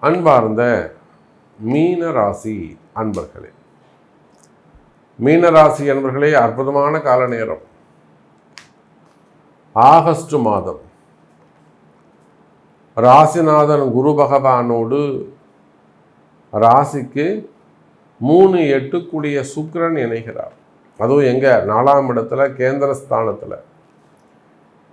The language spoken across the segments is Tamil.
அன்பார்ந்த மீன ராசி அன்பர்களே. மீன ராசி அன்பர்களே அற்புதமான கால நேரம். ஆகஸ்ட் மாதம். ராசிநாதன் குரு பகவானோடு ராசிக்கு மூணு எட்டுக்குடிய சுக்கரன் இணைகிறார். அதுவும் எங்க? நாலாம் இடத்துல கேந்திரஸ்தானத்தில்.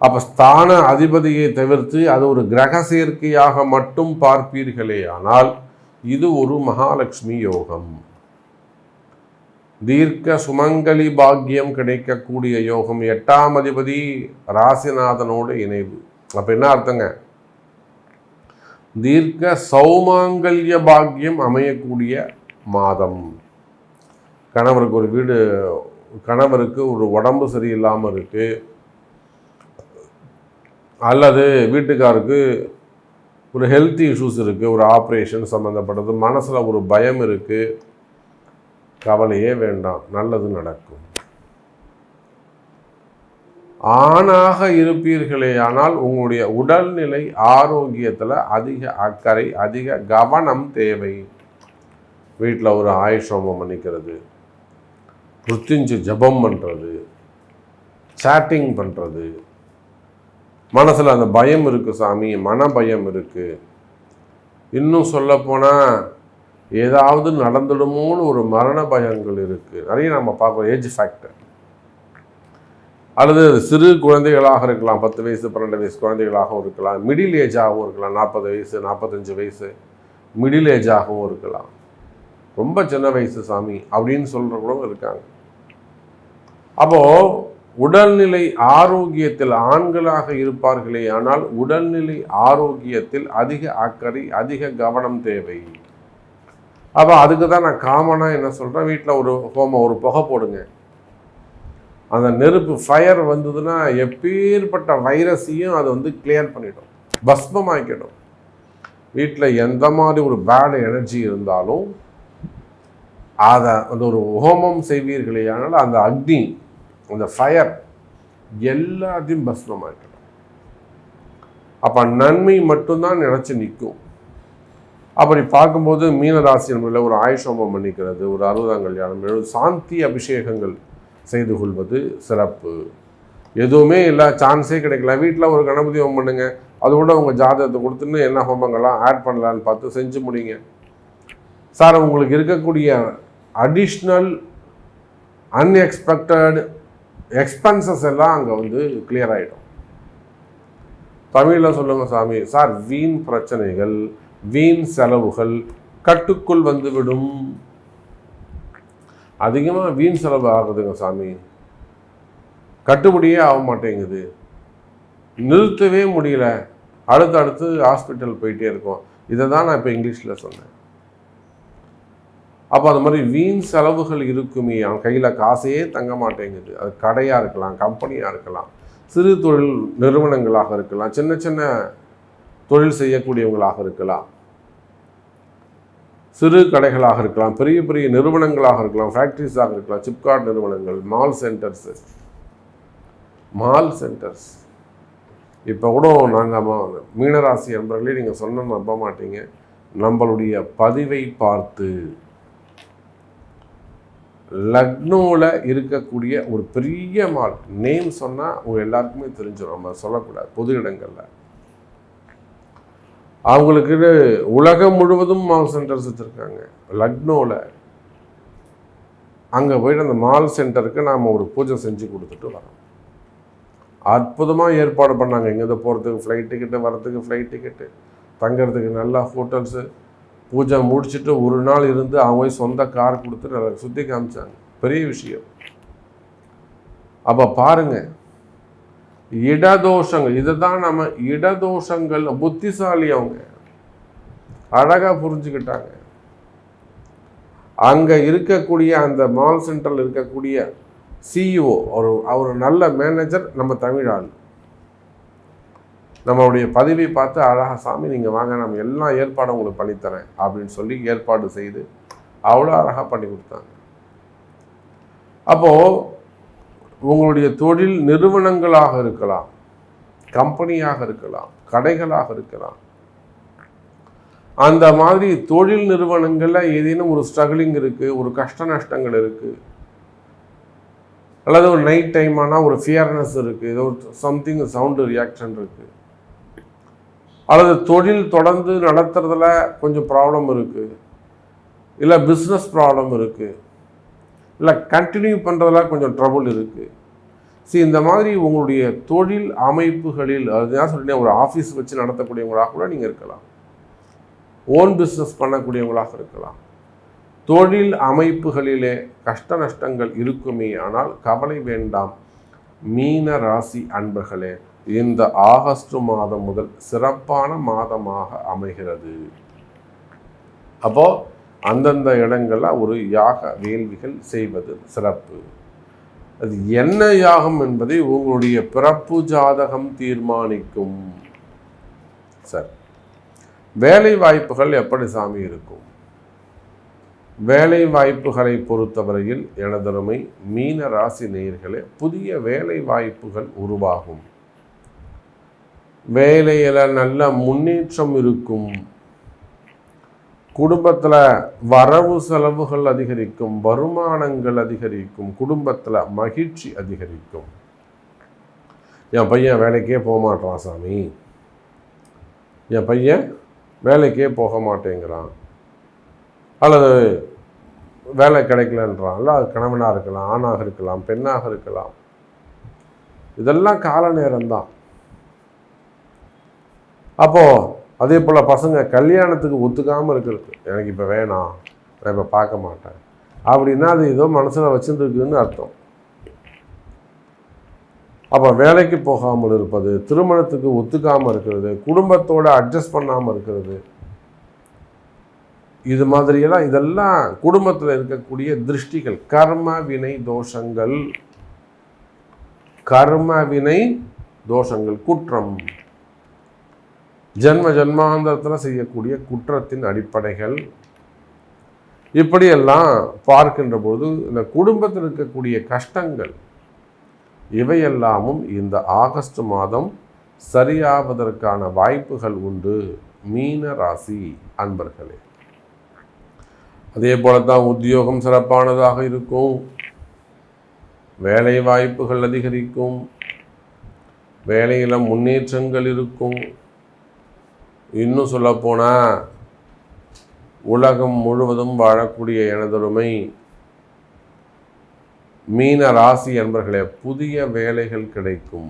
அப்போ ஸ்தான அதிபதியை தவிர்த்து அது ஒரு கிரக சேர்க்கையாக மட்டும் பார்ப்பீர்களே ஆனால் இது ஒரு மகாலட்சுமி யோகம். தீர்க்க சுமங்கலி பாக்கியம் கிடைக்கக்கூடிய யோகம் எட்டாம் அதிபதி ராசிநாதனோடு இணைவு. அப்போ என்ன அர்த்தங்க? தீர்க்க சௌமாங்கல்ய பாக்கியம் அமையக்கூடிய மாதம். கணவருக்கு ஒரு வீடு கணவருக்கு ஒரு உடம்பு சரியில்லாமல் இருக்குது அல்லது வீட்டுக்காருக்கு ஒரு ஹெல்த் இஷ்யூஸ் இருக்குது ஒரு ஆப்ரேஷன் சம்மந்தப்பட்டது மனசில் ஒரு பயம் இருக்குது கவலையே வேண்டாம் நல்லது நடக்கும். ஆணாக இருப்பீர்களே ஆனால் உங்களுடைய உடல்நிலை ஆரோக்கியத்தில் அதிக அக்கறை அதிக கவனம் தேவை. வீட்டில் ஒரு ஆயுஷோமம் பண்ணிக்கிறது ருத்திஞ்சு ஜபம் பண்ணுறது சேட்டிங் பண்ணுறது மனசில் அந்த பயம் இருக்குது சாமி. மன பயம் இருக்குது இன்னும் சொல்லப்போனால் ஏதாவது நடந்துடுமோன்னு ஒரு மரண பயங்கள் இருக்குது நிறைய நம்ம பார்க்குறோம் ஏஜ் ஃபேக்டர் அல்லது சிறு குழந்தைகளாக இருக்கலாம் பத்து வயசு பன்னெண்டு வயசு குழந்தைகளாகவும் இருக்கலாம். மிடில் ஏஜாகவும் இருக்கலாம் நாற்பது வயசு நாற்பத்தஞ்சு வயசு மிடில் ஏஜாகவும் இருக்கலாம். ரொம்ப சின்ன வயசு சாமி. அப்படின்னு சொல்கிறவங்களும் இருக்காங்க. அப்போது உடல்நிலை ஆரோக்கியத்தில் ஆண்களாக இருப்பார்களே ஆனால் உடல்நிலை ஆரோக்கியத்தில் அதிக அக்கறை அதிக கவனம் தேவை. அப்போ அதுக்கு தான் நான் காமனாக என்ன சொல்கிறேன் வீட்டில் ஒரு ஹோமம் ஒரு புகை போடுங்க. அந்த நெருப்பு ஃபயர் வந்ததுன்னா எப்பேற்பட்ட வைரஸையும் அதை வந்து கிளியர் பண்ணிடும். பஸ்மமாக்கிடும். வீட்டில் எந்த மாதிரி ஒரு பேட் எனர்ஜி இருந்தாலும் அதை அந்த ஒரு ஹோமம் செய்வீர்களே ஆனால் அந்த அக்னி அந்த ஃபயர் எல்லாத்தையும் பஸ்மமாக்கிடும் அப்போ நன்மை மட்டும்தான் நினச்சி நிற்கும். அப்படி பார்க்கும்போது மீனராசி என்பதில் ஒரு ஆயுஷோபம் பண்ணிக்கிறது ஒரு அறுபதாம் கல்யாணம் எழுபது சாந்தி அபிஷேகங்கள் செய்து கொள்வது சிறப்பு. எதுவுமே இல்லை சான்ஸே கிடைக்கல. வீட்டில் ஒரு கணபதி ஹோமம் பண்ணுங்க. அதோட உங்கள் ஜாதகத்தை கொடுத்துன்னு என்ன ஹோமங்கள்லாம் ஆட் பண்ணலான்னு பார்த்து செஞ்சு முடிங்க. சார் உங்களுக்கு இருக்கக்கூடிய அடிஷ்னல் அன்எக்ஸ்பெக்டட் எக்ஸ்பென்சஸ் எல்லாம் அங்கே வந்து கிளியர் ஆகிடும் தமிழில் சொல்லுங்கள் சாமி சார் வீண் பிரச்சனைகள் வீண் செலவுகள் கட்டுக்குள் வந்துவிடும். அதிகமாக வீண் செலவு ஆகுதுங்க சாமி. கட்டுப்படியே ஆக மாட்டேங்குது. நிறுத்தவே முடியல. அடுத்து அடுத்து ஹாஸ்பிட்டல் போயிட்டே இருக்கோம். இதை தான் நான் இப்போ இங்கிலீஷில் சொன்னேன். அப்போ அந்த மாதிரி வீண் செலவுகள் இருக்குமே. அவன் கையில் காசையே தங்க மாட்டேங்குது. அது கடையாக இருக்கலாம் கம்பெனியாக இருக்கலாம் சிறு தொழில் நிறுவனங்களாக இருக்கலாம் சின்ன சின்ன தொழில் செய்யக்கூடியவங்களாக இருக்கலாம் சிறு கடைகளாக இருக்கலாம் பெரிய பெரிய நிறுவனங்களாக இருக்கலாம் ஃபேக்ட்ரிஸாக இருக்கலாம் சிப்காட் நிறுவனங்கள் மால் சென்டர்ஸு மால் சென்டர்ஸ் இப்போ கூட நாங்கள் மீனராசி என்பர்களே நீங்கள் சொன்ன நம்ப மாட்டீங்க. நம்மளுடைய பதிவை பார்த்து லக்னோவில் இருக்கக்கூடிய ஒரு பெரிய மால். நேம் சொன்னால் உங்கள் எல்லாருக்குமே தெரிஞ்சிடும் நம்ம சொல்லக்கூடாது. பொது இடங்களில். அவங்களுக்கு உலகம் முழுவதும் மால் சென்டர்ஸ் வச்சுருக்காங்க. லக்னோவில் அங்கே போயிட்டு அந்த மால் சென்டருக்கு நாம் ஒரு பூஜை செஞ்சு கொடுத்துட்டு வரோம். அற்புதமாக ஏற்பாடு பண்ணாங்க. இங்கேருந்து போகிறதுக்கு ஃப்ளைட் டிக்கெட்டு வரத்துக்கு ஃப்ளைட் டிக்கெட்டு தங்கிறதுக்கு நல்லா ஹோட்டல்ஸு பூஜை முடிச்சுட்டு ஒரு நாள் இருந்து அவங்க சொந்த கார் கொடுத்துட்டு நல்லா சுற்றி காமிச்சாங்க. பெரிய விஷயம். அப்போ பாருங்க. இடதோஷங்கள் இதை தான் நம்ம இடதோஷங்கள் புத்திசாலி அவங்க. அழகாக புரிஞ்சுக்கிட்டாங்க. அங்கே இருக்கக்கூடிய அந்த மால் சென்டரில் இருக்கக்கூடிய சிஇஓ ஒரு அவர் நல்ல மேனேஜர் நம்ம தமிழ் ஆள் நம்மளுடைய பதிவை பார்த்து அழகா சாமி நீங்கள் வாங்க நம்ம எல்லா ஏற்பாடும் உங்களுக்கு பண்ணித்தரேன் அப்படின்னு சொல்லி ஏற்பாடு செய்து அவ்வளோ அழகாக பண்ணி கொடுத்தாங்க. அப்போது உங்களுடைய தொழில் நிறுவனங்களாக இருக்கலாம் கம்பெனியாக இருக்கலாம் கடைகளாக இருக்கலாம் அந்த மாதிரி தொழில் நிறுவனங்களில் ஏதேனும் ஒரு ஸ்ட்ரகிளிங் இருக்குது ஒரு கஷ்ட நஷ்டங்கள் இருக்குது அல்லது ஒரு நைட் டைம் ஆனால் ஒரு ஃபியர்னஸ் இருக்குது ஏதோ ஒரு சம்திங் சவுண்டு ரியாக்ஷன் இருக்குது அல்லது தொழில் தொடர்ந்து நடத்துறதுல கொஞ்சம் ப்ராப்ளம் இருக்குது இல்லை பிஸ்னஸ் ப்ராப்ளம் இருக்குது இல்லை கண்டினியூ பண்ணுறதுல கொஞ்சம் ட்ரபுள் இருக்குது சரி இந்த மாதிரி உங்களுடைய தொழில் அமைப்புகளில் அதுதான் சொல்லிட்டேன் ஒரு ஆஃபீஸ் வச்சு நடத்தக்கூடியவங்களாக கூட நீங்கள் இருக்கலாம். ஓன் பிஸ்னஸ் பண்ணக்கூடியவங்களாக இருக்கலாம். தொழில் அமைப்புகளிலே கஷ்ட நஷ்டங்கள் இருக்குமே ஆனால் கவலை வேண்டாம். மீன ராசி அன்பர்களே இந்த ஆகஸ்ட் மாதம் முதல் சிறப்பான மாதமாக அமைகிறது. அப்போ அந்தந்த இடங்களில் ஒரு யாக வேள்விகள் செய்வது சிறப்பு. அது என்ன யாகம் என்பதை உங்களுடைய பிறப்பு ஜாதகம் தீர்மானிக்கும். சரி. வேலை வாய்ப்புகள் எப்படி சாமி இருக்கும்? வேலை வாய்ப்புகளை பொறுத்தவரையில் எனதருமை மீன ராசி நேயர்களே புதிய வேலை வாய்ப்புகள் உருவாகும். வேலையில் நல்ல முன்னேற்றம் இருக்கும். குடும்பத்தில் வரவு செலவுகள் அதிகரிக்கும் வருமானங்கள் அதிகரிக்கும் குடும்பத்தில் மகிழ்ச்சி அதிகரிக்கும். என் பையன் வேலைக்கே போக மாட்டான் சாமி. என் பையன் வேலைக்கே போக மாட்டேங்கிறான். அல்லது வேலை கிடைக்கலன்றான். அது கணவனாக இருக்கலாம் ஆணாக இருக்கலாம் பெண்ணாக இருக்கலாம். இதெல்லாம் கால நேரம்தான் அப்போது அதே போல் பசங்க கல்யாணத்துக்கு ஒத்துக்காமல் இருக்கிறது எனக்கு இப்போ வேணாம். நான் இப்போ பார்க்க மாட்டேன். அப்படின்னா அது ஏதோ மனசில் வச்சுருக்குன்னு அர்த்தம். அப்போ வேலைக்கு போகாமல் இருப்பது திருமணத்துக்கு ஒத்துக்காமல் இருக்கிறது குடும்பத்தோடு அட்ஜஸ்ட் பண்ணாமல் இருக்கிறது இது மாதிரியெல்லாம் இதெல்லாம் குடும்பத்தில் இருக்கக்கூடிய திருஷ்டிகள். கர்ம வினை தோஷங்கள். கர்ம வினை தோஷங்கள். குற்றம். ஜென்ம ஜென்மாந்தரத்தில் செய்யக்கூடிய குற்றத்தின் அடிப்படைகள். இப்படியெல்லாம் பார்க்கின்ற போது இந்த குடும்பத்தில் இருக்கக்கூடிய கஷ்டங்கள் இவையெல்லாமும் இந்த ஆகஸ்ட் மாதம் சரியாவதற்கான வாய்ப்புகள் உண்டு. மீன ராசி அன்பர்களே அதே போல தான் உத்தியோகம் சிறப்பானதாக இருக்கும். வேலை வாய்ப்புகள் அதிகரிக்கும். வேலையில் முன்னேற்றங்கள் இருக்கும். இன்னும் சொல்லப்போனால் உலகம் முழுவதும் வாழக்கூடிய எனதொருமை மீன ராசி என்பர்களே புதிய வேலைகள் கிடைக்கும்.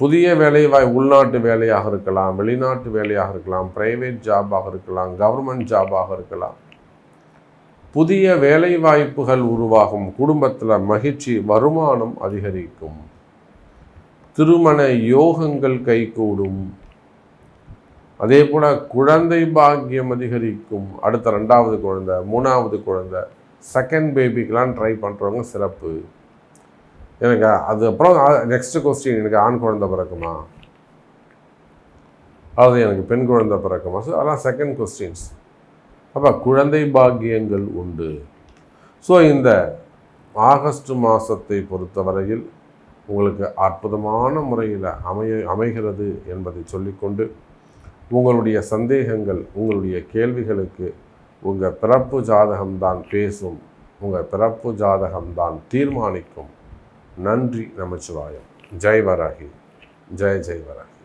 புதிய வேலை வாய் உள்நாட்டு வேலையாக இருக்கலாம் வெளிநாட்டு வேலையாக இருக்கலாம் பிரைவேட் ஜாபாக இருக்கலாம் கவர்மெண்ட் ஜாபாக இருக்கலாம். புதிய வேலை வாய்ப்புகள் உருவாகும் குடும்பத்தில் மகிழ்ச்சி வருமானம் அதிகரிக்கும். திருமண யோகங்கள் கைகூடும். அதே போல் குழந்தை பாக்கியம் அதிகரிக்கும். அடுத்த ரெண்டாவது குழந்தை மூணாவது குழந்தை செகண்ட் பேபிக்கெலாம் ட்ரை பண்ணுறவங்க சிறப்பு. எனக்கு அது அப்புறம் நெக்ஸ்ட் கொஸ்டின் எனக்கு ஆண் குழந்தை பிறக்குமா? அதாவது எனக்கு பெண் குழந்தை பிறக்குமா? ஸோ அதெல்லாம் செகண்ட் கொஸ்டின்ஸ் அப்போ குழந்தை பாக்கியங்கள் உண்டு. ஸோ இந்த ஆகஸ்ட் மாதத்தை பொறுத்தவரையில் உங்களுக்கு அற்புதமான முறையில் அமைய அமைகிறது என்பதை சொல்லிக்கொண்டு உங்களுடைய சந்தேகங்கள் உங்களுடைய கேள்விகளுக்கு உங்கள் பிறப்பு ஜாதகம்தான் பேசும் உங்கள் பிறப்பு ஜாதகம்தான் தீர்மானிக்கும். நன்றி நமச்சிவாயம். ஜெய் வராகி. ஜெய் ஜெய் வராகி.